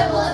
trouble